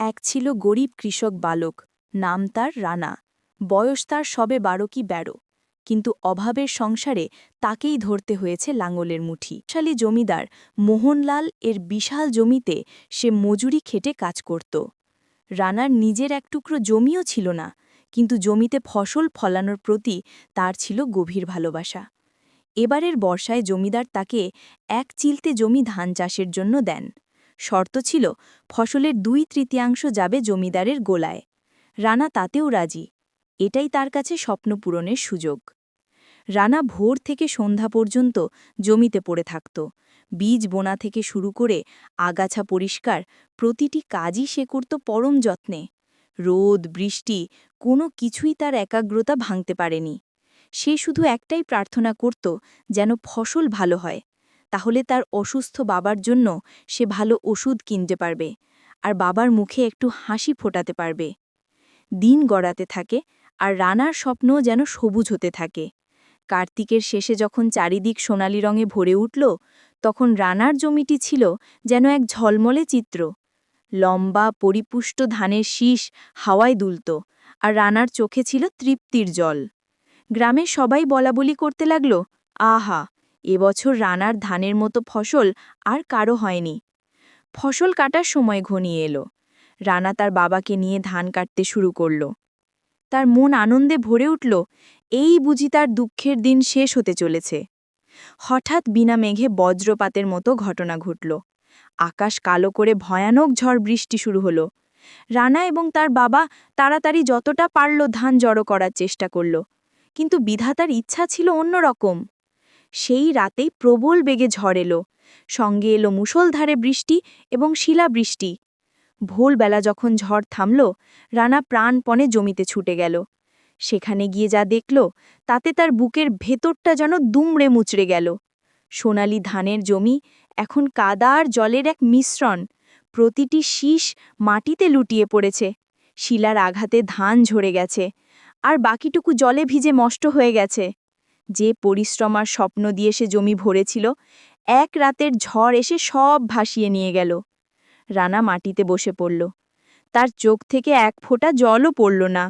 এক ছিল গরিব কৃষক বালক, নাম তার রানা। বয়স তার সবে বারো কি বেরো। কিন্তু অভাবের সংসারে তাকেই ধরতে হয়েছে লাঙলের মুঠি। শালী জমিদার, মোহনলাল এর বিশাল জমিতে সে মজুরি খেটে কাজ করত। রানার নিজের এক টুকরো জমিও ছিল না, কিন্তু জমিতে ফসল ফলানোর প্রতি তার ছিল গভীর ভালোবাসা। এবারের বর্ষায় জমিদার তাকে এক চিলতে জমি ধান চাষের জন্য দেন। শর্ত ছিল, ফসলের দুই তৃতীয়াংশ যাবে জমিদারের গোলায়। রানা তাতেও রাজি। এটাই তার কাছে স্বপ্ন পূরণের সুযোগ। রানা ভোর থেকে সন্ধ্যা পর্যন্ত জমিতে পড়ে থাকত। বীজ বোনা থেকে শুরু করে আগাছা পরিষ্কার, প্রতিটি কাজই সে করত পরম যত্নে। রোদ, বৃষ্টি, কোনো কিছুই তার একাগ্রতা ভাঙতে পারেনি। সে শুধু একটাই প্রার্থনা করত, যেন ফসল ভালো হয়। তাহলে তার অসুস্থ বাবার জন্য সে ভালো ওষুধ কিনতে পারবে আর বাবার মুখে একটু হাসি ফোটাতে পারবে। দিন গড়াতে থাকে আর রানার স্বপ্ন যেন সবুজ হতে থাকে। কার্তিকের শেষে যখন চারিদিক সোনালি রঙে ভরে উঠল, তখন রানার জমিটি ছিল যেন এক ঝলমলে চিত্র। লম্বা, পরিপুষ্ট ধানের শীষ হাওয়ায় দুলত আর রানার চোখে ছিল তৃপ্তির জল। গ্রামের সবাই বলাবলি করতে লাগল, আহা এবছর রানার ধানের মতো ফসল আর কারও হয়নি। ফসল কাটার সময় ঘনিয়ে এলো। রানা তার বাবাকে নিয়ে ধান কাটতে শুরু করল। তার মন আনন্দে ভরে উঠল, এই বুঝি তার দুঃখের দিন শেষ হতে চলেছে। হঠাৎ বিনা মেঘে বজ্রপাতের মতো ঘটনা ঘটল। আকাশ কালো করে ভয়ানক ঝড় বৃষ্টি শুরু হলো। রানা এবং তার বাবা তাড়াতাড়ি যতটা পারল ধান জড়ো করার চেষ্টা করল। কিন্তু বিধাতার ইচ্ছা ছিল অন্যরকম। সেই রাতেই প্রবল বেগে ঝড় এলো। সঙ্গে এলো মুষলধারে বৃষ্টি এবং শিলাবৃষ্টি। ভোরবেলা যখন ঝড় থামল, রানা প্রাণপণে জমিতে ছুটে গেল। সেখানে গিয়ে যা দেখল, তাতে তার বুকের ভেতরটা যেন দুমড়ে মুচড়ে গেল। সোনালি ধানের জমি এখন কাদা আর জলের এক মিশ্রণ। প্রতিটি শীষ মাটিতে লুটিয়ে পড়েছে। শিলার আঘাতে ধান ঝরে গেছে। আর বাকিটুকু জলে ভিজে মষ্ট হয়ে গেছে। যে পরিশ্রম আর স্বপ্ন দিয়ে সে জমি ভরেছিল, এক রাতের ঝড় এসে সব ভাসিয়ে নিয়ে গেল। রানা মাটিতে বসে পড়ল। তার চোখ থেকে এক ফোঁটা জলও পড়ল না।